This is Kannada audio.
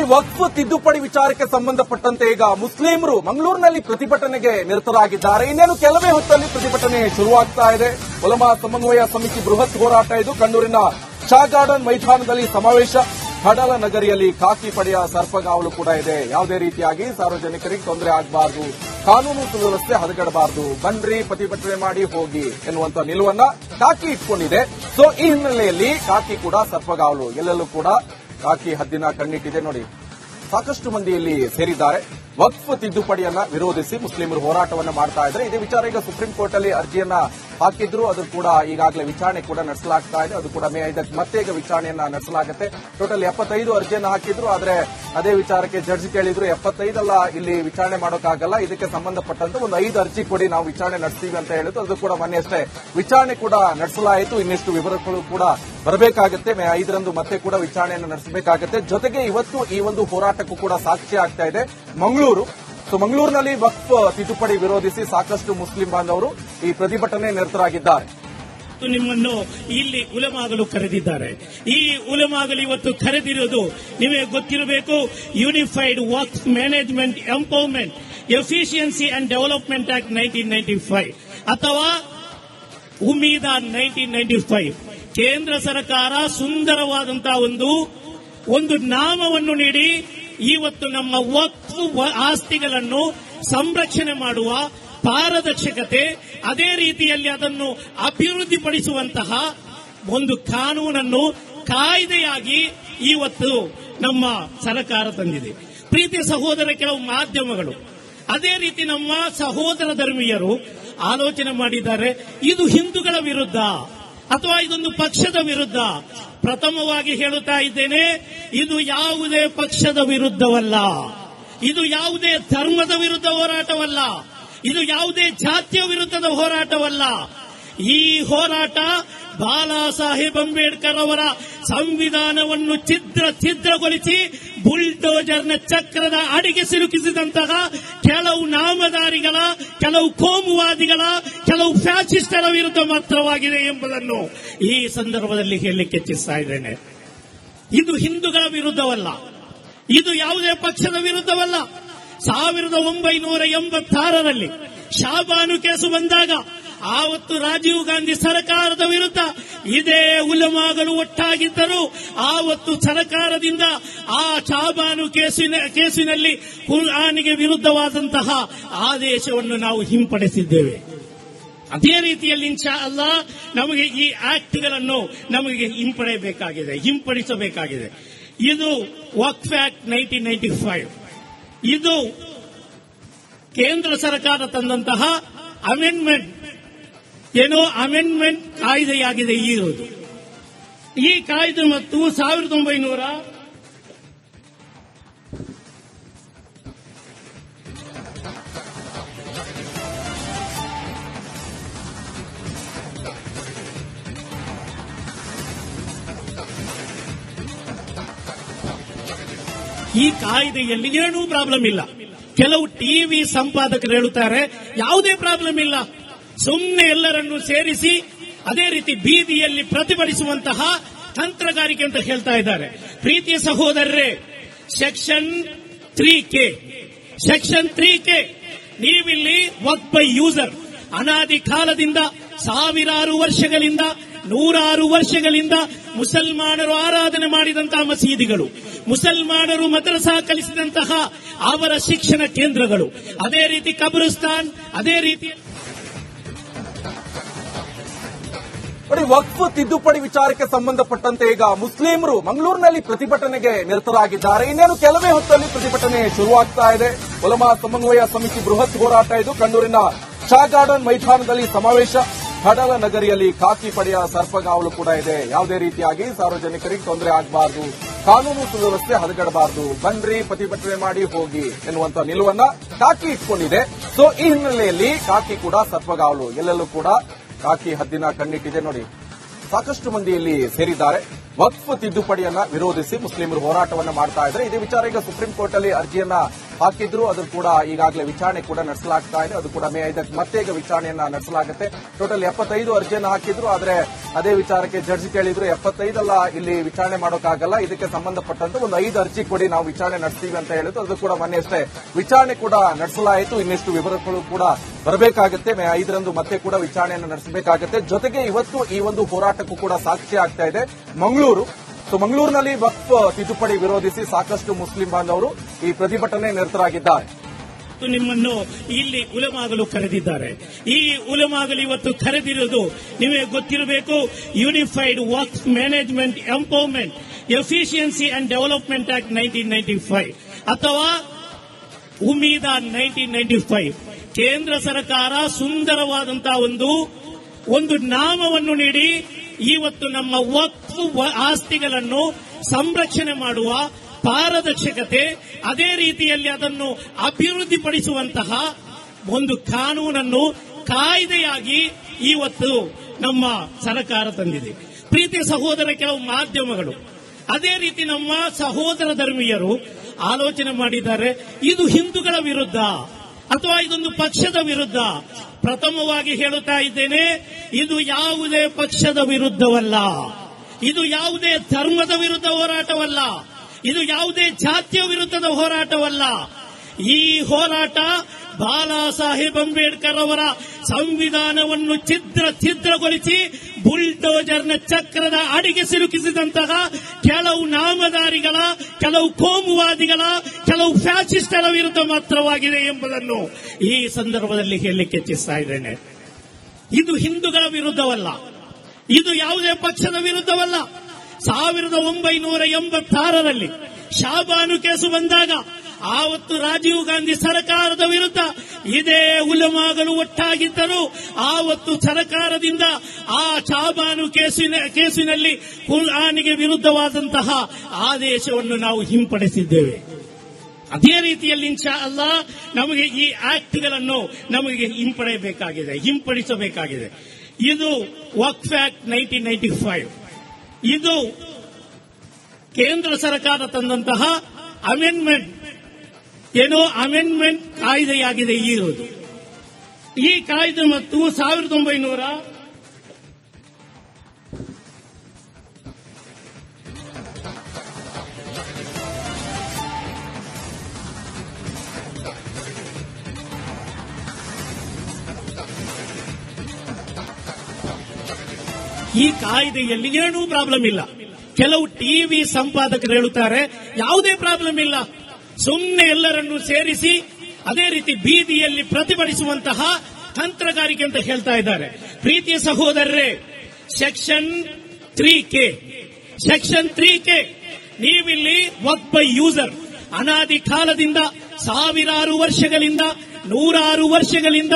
ನೋಡಿ ವಕ್ಫ್, ತಿದ್ದುಪಡಿ ವಿಚಾರಕ್ಕೆ ಸಂಬಂಧಪಟ್ಟಂತೆ ಈಗ ಮುಸ್ಲಿಮರು ಮಂಗಳೂರಿನಲ್ಲಿ ಪ್ರತಿಭಟನೆಗೆ ನಿರತರಾಗಿದ್ದಾರೆ. ಇನ್ನೇನು ಕೆಲವೇ ಹೊತ್ತಲ್ಲಿ ಪ್ರತಿಭಟನೆ ಶುರುವಾಗ್ತಾ ಇದೆ. ಒಲಮಾ ಸಮನ್ವಯ ಸಮಿತಿ ಬೃಹತ್ ಹೋರಾಟ ಇದು. ಕಣ್ಣೂರಿನ ಶಾ ಗಾರ್ಡನ್ ಮೈದಾನದಲ್ಲಿ ಸಮಾವೇಶ. ಕಡಲ ನಗರಿಯಲ್ಲಿ ಖಾಕಿ ಪಡೆಯ ಸರ್ಪಗಾವಲು ಕೂಡ ಇದೆ. ಯಾವುದೇ ರೀತಿಯಾಗಿ ಸಾರ್ವಜನಿಕರಿಗೆ ತೊಂದರೆ ಆಗಬಾರದು. ಕಾನೂನು ಸುವ್ಯವಸ್ಥೆ ಹದಗಡಬಾರದು. ಬನ್ರಿ, ಪ್ರತಿಭಟನೆ ಮಾಡಿ ಹೋಗಿ ಎನ್ನುವಂತ ನಿಲುವನ್ನ ಖಾಕಿ ಇಟ್ಕೊಂಡಿದೆ. ಸೊ ಈ ಹಿನ್ನೆಲೆಯಲ್ಲಿ ಖಾಕಿ ಕೂಡ ಸರ್ಪಗಾವಲು. ಎಲ್ಲೆಲ್ಲೂ ಕೂಡ ಕಾಕಿ ಹದ್ದಿನ ಕಣ್ಣಿಟ್ಟಿದೆ ನೋಡಿ. ಸಾಕಷ್ಟು ಮಂದಿ ಇಲ್ಲಿ ಸೇರಿದ್ದಾರೆ. ವಕ್ಫ್ ತಿದ್ದುಪಡಿಯನ್ನ ವಿರೋಧಿಸಿ ಮುಸ್ಲಿಮರು ಹೋರಾಟವನ್ನ ಮಾಡ್ತಾ ಇದ್ದಾರೆ ಇದೇ ವಿಚಾರ. ಈಗ ಸುಪ್ರೀಂ ಕೋರ್ಟ್ ಅಲ್ಲಿ ಅರ್ಜಿಯನ್ನ ಹಾಕಿದ್ರು, ಅದು ಕೂಡ ಈಗಾಗಲೇ ವಿಚಾರಣೆ ಕೂಡ ನಡೆಸಲಾಗ್ತಾ ಇದೆ. ಅದು ಕೂಡ ಮೇ ಐದಕ್ಕೆ ಮತ್ತೆ ಈಗ ವಿಚಾರಣೆಯನ್ನ ನಡೆಸಲಾಗುತ್ತೆ. ಟೋಟಲ್ ಎಪ್ಪತ್ತೈದು ಅರ್ಜಿಯನ್ನ ಹಾಕಿದ್ರು, ಆದ್ರೆ ಅದೇ ವಿಚಾರಕ್ಕೆ ಜಡ್ಜ್ ಕೇಳಿದ್ರು. ಎಪ್ಪತ್ತೈದಲ್ಲ ಇಲ್ಲಿ ವಿಚಾರಣೆ ಮಾಡೋಕ್ಕಾಗಲ್ಲ. ಇದಕ್ಕೆ ಸಂಬಂಧಪಟ್ಟಂತೆ ಒಂದು ಐದು ಅರ್ಜಿ ಕೊಡಿ ನಾವು ವಿಚಾರಣೆ ನಡೆಸ್ತೀವಿ ಅಂತ ಹೇಳಿದ್ರು. ಅದು ಕೂಡ ಮೊನ್ನೆ ವಿಚಾರಣೆ ಕೂಡ ನಡೆಸಲಾಯಿತು. ಇನ್ನಿಷ್ಟು ವಿವರಗಳು ಕೂಡ ಬರಬೇಕಾಗುತ್ತೆ. ಮೇ ಐದರಂದು ಮತ್ತೆ ಕೂಡ ವಿಚಾರಣೆಯನ್ನು ನಡೆಸಬೇಕಾಗುತ್ತೆ. ಜೊತೆಗೆ ಇವತ್ತು ಈ ಒಂದು ಹೋರಾಟಕ್ಕೂ ಕೂಡ ಸಾಕ್ಷಿ ಆಗ್ತಾ ಇದೆ. ಮಂಗಳೂರು. ಸೊ, ಮಂಗಳೂರಿನಲ್ಲಿ ವಕ್ಫ್ ತಿದ್ದುಪಡಿ ವಿರೋಧಿಸಿ ಸಾಕಷ್ಟು ಮುಸ್ಲಿಂ ಬಾಂಧವರು ಈ ಪ್ರತಿಭಟನೆ ನಿರತರಾಗಿದ್ದಾರೆ. ನಿಮ್ಮನ್ನು ಇಲ್ಲಿ ಉಲಮಾಗಲು ಕರೆದಿದ್ದಾರೆ. ಈ ಉಲಮಾಗಲು ಇವತ್ತು ಕರೆದಿರೋದು ನಿಮಗೆ ಗೊತ್ತಿರಬೇಕು unified work management empowerment efficiency and development act nineteen ninety five ಅಥವಾ ಉಮೀದ ನೈನ್ಟೀನ್ ನೈನ್ಟಿ ಫೈವ್ ಕೇಂದ್ರ ಸರ್ಕಾರ ಸುಂದರವಾದಂತಹ ಒಂದು ಒಂದು ನಾಮವನ್ನು ನೀಡಿ ಇವತ್ತು ನಮ್ಮ ವಕ್ಫ್ ಆಸ್ತಿಗಳನ್ನು ಸಂರಕ್ಷಣೆ ಮಾಡುವ ಪಾರದರ್ಶಕತೆ, ಅದೇ ರೀತಿಯಲ್ಲಿ ಅದನ್ನು ಅಭಿವೃದ್ಧಿಪಡಿಸುವಂತಹ ಒಂದು ಕಾನೂನನ್ನು ಕಾಯ್ದೆಯಾಗಿ ಇವತ್ತು ನಮ್ಮ ಸರ್ಕಾರ ತಂದಿದೆ. ಪ್ರೀತಿಯ ಸಹೋದರ ಕೆಲವು ಮಾಧ್ಯಮಗಳು, ಅದೇ ರೀತಿ ನಮ್ಮ ಸಹೋದರ ಧರ್ಮೀಯರು ಆಲೋಚನೆ ಮಾಡಿದ್ದಾರೆ, ಇದು ಹಿಂದೂಗಳ ವಿರುದ್ಧ. ಅಥವಾ ಇದೊಂದು ಪಕ್ಷದ ವಿರುದ್ಧ? ಪ್ರಥಮವಾಗಿ ಹೇಳುತ್ತಾ ಇದ್ದೇನೆ, ಇದು ಯಾವುದೇ ಪಕ್ಷದ ವಿರುದ್ಧವಲ್ಲ. ಇದು ಯಾವುದೇ ಧರ್ಮದ ವಿರುದ್ಧ ಹೋರಾಟವಲ್ಲ. ಇದು ಯಾವುದೇ ಜಾತಿಯ ವಿರುದ್ಧದ ಹೋರಾಟವಲ್ಲ. ಈ ಹೋರಾಟ ಬಾಲಾ ಸಾಹೇಬ್ ಅಂಬೇಡ್ಕರ್ ಅವರ ಸಂವಿಧಾನವನ್ನು ಛಿದ್ರ ಛಿದ್ರಗೊಳಿಸಿ ಬುಲ್ಡೋಜರ್ನ ಚಕ್ರದ ಅಡಿಗೆ ಸಿಲುಕಿಸಿದಂತಹ ಕೆಲವು ನಾಮದಾರಿಗಳ, ಕೆಲವು ಕೋಮುವಾದಿಗಳ, ಕೆಲವು ಫ್ಯಾಸಿಸ್ಟರ ವಿರುದ್ಧ ಮಾತ್ರವಾಗಿದೆ ಎಂಬುದನ್ನು ಈ ಸಂದರ್ಭದಲ್ಲಿ ಹೇಳಲಿಕ್ಕೆ ಇಚ್ಛಿಸ್ತಾ ಇದ್ದೇನೆ. ಇದು ಹಿಂದೂಗಳ ವಿರುದ್ಧವಲ್ಲ. ಇದು ಯಾವುದೇ ಪಕ್ಷದ ವಿರುದ್ಧವಲ್ಲ. ಸಾವಿರದ ಒಂಬೈನೂರ ಎಂಬತ್ತಾರರಲ್ಲಿ ಶಾಬಾನು ಕೇಸು ಬಂದಾಗ, ಆವತ್ತು ರಾಜೀವ್ ಗಾಂಧಿ ಸರ್ಕಾರದ ವಿರುದ್ಧ ಇದೇ ಉಲಮಾಗಳು ಒಟ್ಟಾಗಿದ್ದರು ಆವತ್ತು ಸರಕಾರದಿಂದ ಆ ಚಾಬಾನು ಕೇಸಿನ, ಕೇಸಿನಲ್ಲಿ ಕುರ್ಆನಿಗೆ ವಿರುದ್ಧವಾದಂತಹ ಆದೇಶವನ್ನು ನಾವು ಹಿಂಪಡಿಸಿದ್ದೇವೆ. ಅದೇ ರೀತಿಯಲ್ಲಿ ಇನ್ಶಾ ಅಲ್ಲ ನಮಗೆ ಈ ಆಕ್ಟ್ಗಳನ್ನು ನಮಗೆ ಹಿಂಪಡೆಯಬೇಕಾಗಿದೆ, ಹಿಂಪಡಿಸಬೇಕಾಗಿದೆ. ಇದು Waqf act nineteen ninety five. ಇದು ಕೇಂದ್ರ ಸರ್ಕಾರ ತಂದಂತಹ ಅಮೆಂಡ್ಮೆಂಟ್ ಏನೋ ಅಮೆಂಡ್ಮೆಂಟ್ ಕಾಯ್ದೆಯಾಗಿದೆ ಈರೋದು ಈ ಕಾಯ್ದೆ ಮತ್ತು ಸಾವಿರದ ಒಂಬೈನೂರ ಈ ಕಾಯ್ದೆಯಲ್ಲಿ ಏನೂ ಪ್ರಾಬ್ಲಮ್ ಇಲ್ಲ. ಕೆಲವು ಟಿವಿ ಸಂಪಾದಕರು ಹೇಳುತ್ತಾರೆ, ಯಾವುದೇ ಪ್ರಾಬ್ಲಮ್ ಇಲ್ಲ. ಸುಮ್ಮನೆ ಎಲ್ಲರನ್ನು ಸೇರಿಸಿ ಅದೇ ರೀತಿ ಬೀದಿಯಲ್ಲಿ ಪ್ರತಿಭಟಿಸುವಂತಹ ತಂತ್ರಗಾರಿಕೆ ಅಂತ ಹೇಳ್ತಾ ಇದ್ದಾರೆ. ಪ್ರೀತಿಯ ಸಹೋದರರೇ section three K section three K ನೀವಿಲ್ಲಿ ವರ್ಕ್ ಬೈ ಯೂಸರ್ ಅನಾದಿ ಕಾಲದಿಂದ ಸಾವಿರಾರು ವರ್ಷಗಳಿಂದ, ನೂರಾರು ವರ್ಷಗಳಿಂದ ಮುಸಲ್ಮಾನರು ಆರಾಧನೆ ಮಾಡಿದಂತಹ ಮಸೀದಿಗಳು, ಮುಸಲ್ಮಾನರು ಮದ್ರಸಾ ಕಲಿಸಿದಂತಹ ಅವರ ಶಿಕ್ಷಣ ಕೇಂದ್ರಗಳು. ಅದೇ ರೀತಿ ಕಬ್ರಿಸ್ತಾನ್, ಅದೇ ರೀತಿ ನೋಡಿ, ವಕ್ಫ್, ತಿದ್ದುಪಡಿ ವಿಚಾರಕ್ಕೆ ಸಂಬಂಧಪಟ್ಟಂತೆ ಈಗ ಮುಸ್ಲಿಮರು ಮಂಗಳೂರಿನಲ್ಲಿ ಪ್ರತಿಭಟನೆಗೆ ನಿರತರಾಗಿದ್ದಾರೆ. ಇನ್ನೇನು ಕೆಲವೇ ಹೊತ್ತಲ್ಲಿ ಪ್ರತಿಭಟನೆ ಶುರುವಾಗ್ತಾ ಇದೆ. ಒಲಮಾ ಸಮನ್ವಯ ಸಮಿತಿ ಬೃಹತ್ ಹೋರಾಟ ಇದು. ಕಣ್ಣೂರಿನ ಶಾ ಗಾರ್ಡನ್ ಮೈದಾನದಲ್ಲಿ ಸಮಾವೇಶ. ಕಡಲ ನಗರಿಯಲ್ಲಿ ಖಾಕಿ ಪಡೆಯ ಸರ್ಪಗಾವಲು ಕೂಡ ಇದೆ. ಯಾವುದೇ ರೀತಿಯಾಗಿ ಸಾರ್ವಜನಿಕರಿಗೆ ತೊಂದರೆ ಆಗಬಾರದು. ಕಾನೂನು ಸುವ್ಯವಸ್ಥೆ ಹದಗಡಬಾರದು. ಬನ್ರಿ, ಪ್ರತಿಭಟನೆ ಮಾಡಿ ಹೋಗಿ ಎನ್ನುವಂತ ನಿಲುವನ್ನ ಕಾಕಿ ಇಟ್ಕೊಂಡಿದೆ. ಸೊ ಈ ಹಿನ್ನೆಲೆಯಲ್ಲಿ ಕಾಕಿ ಕೂಡ ಸರ್ಪಗಾವಲು. ಎಲ್ಲೆಲ್ಲೂ ಕೂಡ ಕಾಕಿ ಹದ್ದಿನ ಕಣ್ಣಿಟ್ಟಿದೆ ನೋಡಿ. ಸಾಕಷ್ಟು ಮಂದಿ ಇಲ್ಲಿ ಸೇರಿದ್ದಾರೆ. ವಕ್ಫ್ ತಿದ್ದುಪಡಿಯನ್ನ ವಿರೋಧಿಸಿ ಮುಸ್ಲಿಮರು ಹೋರಾಟವನ್ನ ಮಾಡ್ತಾ ಇದ್ದಾರೆ. ಇದೇ ವಿಚಾರ ಈಗ ಸುಪ್ರೀಂ ಕೋರ್ಟ್ ಅಲ್ಲಿ ಅರ್ಜಿಯನ್ನ ಹಾಕಿದ್ರು. ಅದು ಕೂಡ ಈಗಾಗಲೇ ವಿಚಾರಣೆ ಕೂಡ ನಡೆಸಲಾಗ್ತಾ ಇದೆ. ಅದು ಕೂಡ ಮೇ ಐದಕ್ಕೆ ಮತ್ತೆ ಈಗ ವಿಚಾರಣೆಯನ್ನ ನಡೆಸಲಾಗುತ್ತೆ. ಟೋಟಲ್ ಎಪ್ಪತ್ತೈದು ಅರ್ಜಿಯನ್ನ ಹಾಕಿದ್ರು. ಆದರೆ ಅದೇ ವಿಚಾರಕ್ಕೆ ಜಡ್ಜ್ ಕೇಳಿದ್ರು. ಎಪ್ಪತ್ತೈದಲ್ಲ ಇಲ್ಲಿ ವಿಚಾರಣೆ ಮಾಡೋಕ್ಕಾಗಲ್ಲ. ಇದಕ್ಕೆ ಸಂಬಂಧಪಟ್ಟಂತೆ ಒಂದು ಐದು ಅರ್ಜಿ ಕೊಡಿ ನಾವು ವಿಚಾರಣೆ ನಡೆಸ್ತೀವಿ ಅಂತ ಹೇಳಿದ್ರು. ಅದು ಕೂಡ ಮೊನ್ನೆ ಅಷ್ಟೇ ವಿಚಾರಣೆ ಕೂಡ ನಡೆಸಲಾಯಿತು. ಇನ್ನಿಷ್ಟು ವಿವರಗಳು ಕೂಡ ಬರಬೇಕಾಗುತ್ತೆ. ಮೇ ಐದರಂದು ಮತ್ತೆ ಕೂಡ ವಿಚಾರಣೆಯನ್ನು ನಡೆಸಬೇಕಾಗುತ್ತೆ. ಜೊತೆಗೆ ಇವತ್ತು ಈ ಒಂದು ಹೋರಾಟಕ್ಕೂ ಕೂಡ ಸಾಕ್ಷಿ ಆಗ್ತಾ ಇದೆ. ಮಂಗಳೂರು ಸೊ ಮಂಗಳೂರಿನಲ್ಲಿ ವಕ್ಫ್ ತಿದ್ದುಪಡಿ ವಿರೋಧಿಸಿ ಸಾಕಷ್ಟು ಮುಸ್ಲಿಂ ಬಾಂಧವರು ಈ ಪ್ರತಿಭಟನೆ ನಿರತರಾಗಿದ್ದಾರೆ. ನಿಮ್ಮನ್ನು ಇಲ್ಲಿ ಉಲಮಾಗಲು ಕರೆದಿದ್ದಾರೆ. ಈ ಉಲಮಾಗಲು ಇವತ್ತು ಕರೆದಿರುವುದು ನಿಮಗೆ ಗೊತ್ತಿರಬೇಕು unified work management empowerment efficiency and development act nineteen ninety five ಅಥವಾ ಉಮೀದ ನೈನ್ಟೀನ್ ನೈನ್ಟಿ ಫೈವ್ ಕೇಂದ್ರ ಸರ್ಕಾರ ಸುಂದರವಾದಂತಹ ಒಂದು ಒಂದು ನಾಮವನ್ನು ನೀಡಿ ಇವತ್ತು ನಮ್ಮ ವಕ್ಫ್ ಆಸ್ತಿಗಳನ್ನು ಸಂರಕ್ಷಣೆ ಮಾಡುವ ಪಾರದರ್ಶಕತೆ, ಅದೇ ರೀತಿಯಲ್ಲಿ ಅದನ್ನು ಅಭಿವೃದ್ಧಿಪಡಿಸುವಂತಹ ಒಂದು ಕಾನೂನನ್ನು ಕಾಯ್ದೆಯಾಗಿ ಇವತ್ತು ನಮ್ಮ ಸರ್ಕಾರ ತಂದಿದೆ. ಪ್ರೀತಿ ಸಹೋದರ ಕೆಲವು ಮಾಧ್ಯಮಗಳು, ಅದೇ ರೀತಿ ನಮ್ಮ ಸಹೋದರ ಧರ್ಮೀಯರು ಆಲೋಚನೆ ಮಾಡಿದ್ದಾರೆ, ಇದು ಹಿಂದೂಗಳ ವಿರುದ್ಧ ಅಥವಾ ಇದೊಂದು ಪಕ್ಷದ ವಿರುದ್ಧ. ಪ್ರಥಮವಾಗಿ ಹೇಳುತ್ತಾ ಇದ್ದೇನೆ ಇದು ಯಾವುದೇ ಪಕ್ಷದ ವಿರುದ್ಧವಲ್ಲ. ಇದು ಯಾವುದೇ ಧರ್ಮದ ವಿರುದ್ಧ ಹೋರಾಟವಲ್ಲ. ಇದು ಯಾವುದೇ ಜಾತಿಯ ವಿರುದ್ಧದ ಹೋರಾಟವಲ್ಲ. ಈ ಹೋರಾಟ ಬಾಲಾ ಸಾಹೇಬ್ ಅಂಬೇಡ್ಕರ್ ಅವರ ಸಂವಿಧಾನವನ್ನು ಛಿದ್ರ ಛಿದ್ರಗೊಳಿಸಿ ಬುಲ್ಡೋಜರ್ನ ಚಕ್ರದ ಅಡಿಗೆ ಸಿಲುಕಿಸಿದಂತಹ ಕೆಲವು ನಾಮದಾರಿಗಳ, ಕೆಲವು ಕೋಮುವಾದಿಗಳ, ಕೆಲವು ಫ್ಯಾಸಿಸ್ಟರ ವಿರುದ್ಧ ಮಾತ್ರವಾಗಿದೆ ಎಂಬುದನ್ನು ಈ ಸಂದರ್ಭದಲ್ಲಿ ಹೇಳಲಿಕ್ಕೆ ಇಚ್ಛಿಸ್ತಾ ಇದ್ದೇನೆ. ಇದು ಹಿಂದೂಗಳ ವಿರುದ್ಧವಲ್ಲ. ಇದು ಯಾವುದೇ ಪಕ್ಷದ ವಿರುದ್ಧವಲ್ಲ. ಸಾವಿರದ ಒಂಬೈನೂರ ಎಂಬತ್ತಾರರಲ್ಲಿ ಶಾಬಾನು ಕೇಸು ಬಂದಾಗ ಆವತ್ತು ರಾಜೀವ್ ಗಾಂಧಿ ಸರ್ಕಾರದ ವಿರುದ್ಧ ಇದೇ ಉಲಮಾಗಲು ಒಟ್ಟಾಗಿದ್ದರು. ಆವತ್ತು ಸರ್ಕಾರದಿಂದ ಆ ಶಾಬಾನು ಕೇಸಿನ ಕೇಸಿನಲ್ಲಿ ಕುರ್ಆನಿಗೆ ವಿರುದ್ಧವಾದಂತಹ ಆದೇಶವನ್ನು ನಾವು ಹಿಂಪಡಿಸಿದ್ದೇವೆ. ಅದೇ ರೀತಿಯಲ್ಲಿ ಇನ್ಶಾ ಅಲ್ಲ ನಮಗೆ ಈ ಆಕ್ಟ್ಗಳನ್ನು ನಮಗೆ ಹಿಂಪಡೆಯಬೇಕಾಗಿದೆ, ಹಿಂಪಡಿಸಬೇಕಾಗಿದೆ. ಇದು Waqf act nineteen ninety five. ಇದು ಕೇಂದ್ರ ಸರ್ಕಾರ ತಂದಂತಹ ಅಮೆಂಡ್ಮೆಂಟ್ ಏನೋ ಅಮೆಂಡ್ಮೆಂಟ್ ಕಾಯ್ದೆಯಾಗಿದೆ ಈ ಕಾಯ್ದೆ ಮತ್ತು ಸಾವಿರದ ಒಂಬೈನೂರ ಈ ಕಾಯ್ದೆಯಲ್ಲಿ ಏನೂ ಪ್ರಾಬ್ಲಮ್ ಇಲ್ಲ. ಕೆಲವು ಟಿವಿ ಸಂಪಾದಕರು ಹೇಳುತ್ತಾರೆ, ಯಾವುದೇ ಪ್ರಾಬ್ಲಮ್ ಇಲ್ಲ. ಸುಮ್ಮನೆ ಎಲ್ಲರನ್ನು ಸೇರಿಸಿ, ಅದೇ ರೀತಿ ಬೀದಿಯಲ್ಲಿ ಪ್ರತಿಭಟಿಸುವಂತಹ ತಂತ್ರಗಾರಿಕೆ ಅಂತ ಹೇಳ್ತಾ ಇದ್ದಾರೆ. ಪ್ರೀತಿಯ ಸಹೋದರರೇ section three K section three K ನೀವಿಲ್ಲಿ ಒಬ್ಬ ಯೂಸರ್ ಅನಾದಿ ಕಾಲದಿಂದ ಸಾವಿರಾರು ವರ್ಷಗಳಿಂದ, ನೂರಾರು ವರ್ಷಗಳಿಂದ